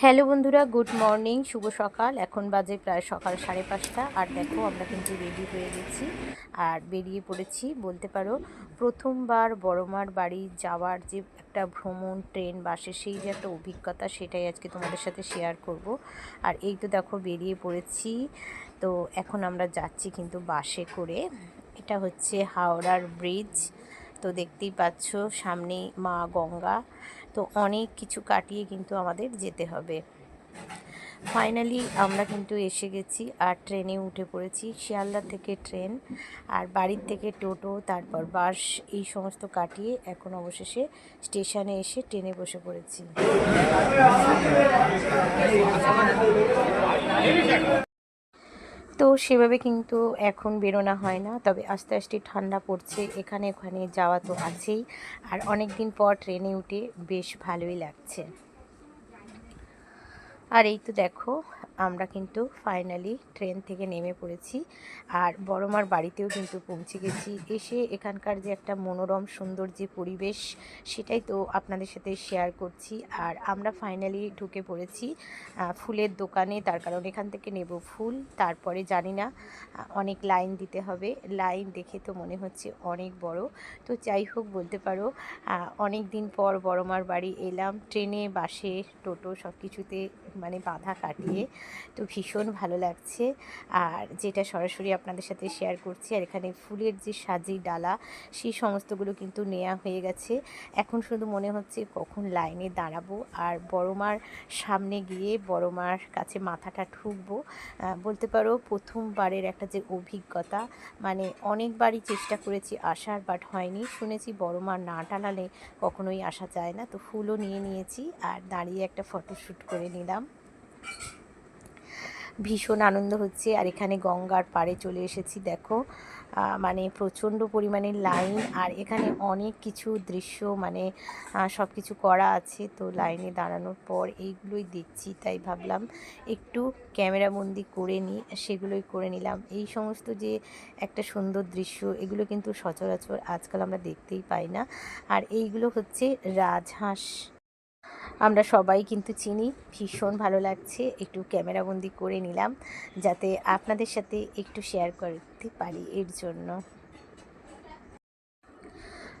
Hello বন্ধুরা, good morning, শুভ সকাল। এখন বাজে প্রায় সকাল সাড়ে পাঁচটা। আর দেখো, আমরা কিন্তু রেডি হয়ে গেছি। আর বেরিয়ে পড়েছি, বলতে পারো, প্রথমবার বড়মার বাড়ি যাওয়ার যে একটা ভ্রমণ ট্রেন বাসে সেই যে একটা অভিজ্ঞতা, সেটাই আজকে তোমাদের সাথে শেয়ার করব। আর এই তো দেখো, বেরিয়ে পড়েছি। তো এখন আমরা যাচ্ছি কিন্তু বাসে করে। এটা হচ্ছে হাওড়ার ব্রিজ তো দেখতেই পাচ্ছ, সামনে মা গঙ্গা। তো অনেক কিছু কাটিয়ে কিন্তু আমাদের যেতে হবে। ফাইনালি আমরা কিন্তু এসে গেছি আর ট্রেনে উঠে পড়েছি। শিয়ালদা থেকে ট্রেন আর বাড়ির থেকে টোটো, তারপর বাস, এই সমস্ত কাটিয়ে এখন অবশেষে স্টেশনে এসে ট্রেনে বসে পড়েছি। তো সেভাবে কিন্তু এখন বেরোনো হয় না। তবে আস্তে আস্তে ঠান্ডা পড়ছে। এখানে, ওখানে যাওয়া তো আছেই। আর অনেক দিন পর ট্রেনে উঠে বেশ ভালোই লাগছে। আর এই তো দেখো আমরা কিন্তু ফাইনালি ট্রেন থেকে নেমে পড়েছি। আর বড়মার বাড়িতেও কিন্তু পৌঁছে গেছি। এসে এখানকার যে একটা মনোরম, সুন্দর যে পরিবেশ, সেটাই তো আপনাদের সাথে শেয়ার করছি। আর আমরা ফাইনালি ঢুকে পড়েছি ফুলের দোকানে। তার কারণ এখান থেকে নেব ফুল, তারপরে জানি না অনেক লাইন দিতে হবে। লাইন দেখে তো মনে হচ্ছে অনেক বড়। তো যাই হোক, বলতে পারো অনেক দিন পর বড়মার বাড়ি এলাম। ট্রেনে বাসে, টোটো সব কিছুতে মানে বাধা কাটিয়ে তো ভীষণ ভালো লাগছে। আর যেটা সরাসরি আপনাদের সাথে শেয়ার করছি, আর এখানে ফুলের যে সাজি ডালা, সেই সমস্তগুলো কিন্তু নেওয়া হয়ে গেছে। এখন শুধু মনে হচ্ছে কখন লাইনে দাঁড়াবো, আর বড়মার সামনে গিয়ে বড়মার কাছে মাথাটা ঠুকবো। বলতে পারো প্রথমবারের একটা যে অভিজ্ঞতা মানে অনেকবারই চেষ্টা করেছি, আসার বাট হয়নি। শুনেছি বড়মার না টানালে কখনোই আসা যায় না। তো ফুলও নিয়ে নিয়েছি, আর দাঁড়িয়ে একটা ফটোশ্যুট করে নিলাম। ভীষণ আনন্দ হচ্ছে। আর এখানে গঙ্গার পাড়ে চলে এসেছি, দেখো। মানে প্রচণ্ড পরিমাণে লাইন। আর এখানে অনেক কিছু দৃশ্য মানে সব কিছু করা আছে। তো লাইনে দাঁড়ানোর পর এইগুলোই দেখছি, তাই ভাবলাম একটু ক্যামেরাবন্দি করে নিই সেগুলোই করে নিলাম। এই সমস্ত যে একটা সুন্দর দৃশ্য, এগুলো কিন্তু সচরাচর আজকাল আমরা দেখতেই পাই না। আর এইগুলো হচ্ছে রাজহাঁস। আমরা সবাই কিন্তু চিনি। ভীষণ ভালো লাগছে। একটু ক্যামেরাবন্দি করে নিলাম, যাতে আপনাদের সাথে একটু শেয়ার করতে পারি এর জন্য।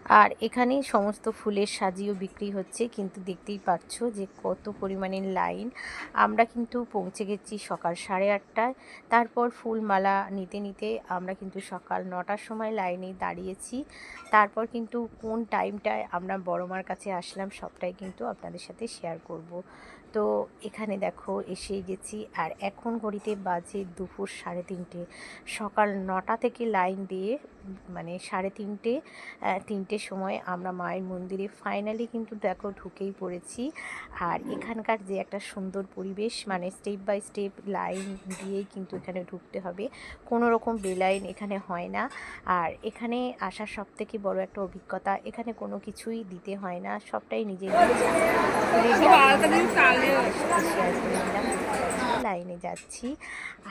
আর এখানে সমস্ত ফুলের সাজিও বিক্রি হচ্ছে। কিন্তু দেখতেই পাচ্ছ যে কত পরিমাণের লাইন। আমরা কিন্তু পৌঁছে গেছি সকাল সাড়ে আটটায়। তারপর ফুলমালা নিতে নিতে আমরা কিন্তু সকাল নটার সময় লাইনে দাঁড়িয়েছি। তারপর কিন্তু কোন টাইমটায় আমরা বড়মার কাছে আসলাম, সবটাই কিন্তু আপনাদের সাথে শেয়ার করব। তো এখানে দেখো এসেই গেছি। আর এখন ঘড়িতে বাজে দুপুর সাড়ে তিনটে। সকাল নটা থেকে লাইন দিয়ে মানে সাড়ে তিনটে তিনটের সময় আমরা মায়ের মন্দিরে ফাইনালি কিন্তু দেখো ঢুকেই পড়েছি। আর এখানকার যে একটা সুন্দর পরিবেশ মানে স্টেপ বাই স্টেপ লাইন দিয়েই কিন্তু এখানে ঢুকতে হবে। কোনো রকম বেলাইন এখানে হয় না। আর এখানে আসার সব থেকে বড় একটা অভিজ্ঞতা, এখানে কোনো কিছুই দিতে হয় না। সবটাই নিজে লাইনে যাচ্ছি।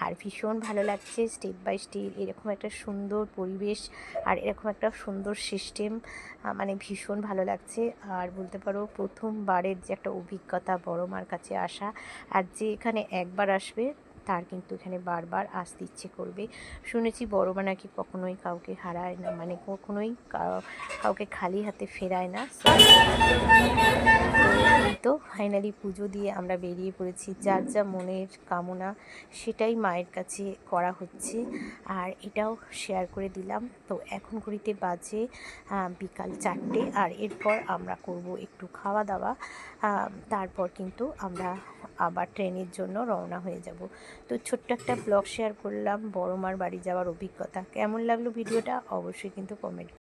আর ভীষণ ভালো লাগছে স্টেপ বাই স্টেপ এরকম একটা সুন্দর পরিবেশ আর এরকম একটা সুন্দর সিস্টেম মানে ভীষণ ভালো লাগছে। আর বলতে পারো প্রথমবারের যে একটা অভিজ্ঞতা বড় মার কাছে আসা। আর যে এখানে একবার আসবে তার কিন্তু এখানে বারবার আসতে ইচ্ছে করবে। শুনেছি বড় মা নাকি কখনোই কাউকে হারায় না মানে কখনোই কাউকে খালি হাতে ফেরায় না। তো ফাইনালি পুজো দিয়ে আমরা বেরিয়ে পড়েছি। যার যা মনের কামনা সেটাই মায়ের কাছে করা হচ্ছে। আর এটাও শেয়ার করে দিলাম। তো এখন ঘড়িতে বাজে বিকাল চারটে। আর এরপর আমরা করব একটু খাওয়া দাওয়া। তারপর কিন্তু আমরা আবার ট্রেনের জন্য রওনা হয়ে যাব। তো ছোট্ট একটা ব্লগ শেয়ার করলাম, বড় মার বাড়ি যাওয়ার অভিজ্ঞতা। কেমন লাগল ভিডিওটা? অবশ্যই কিন্তু কমেন্ট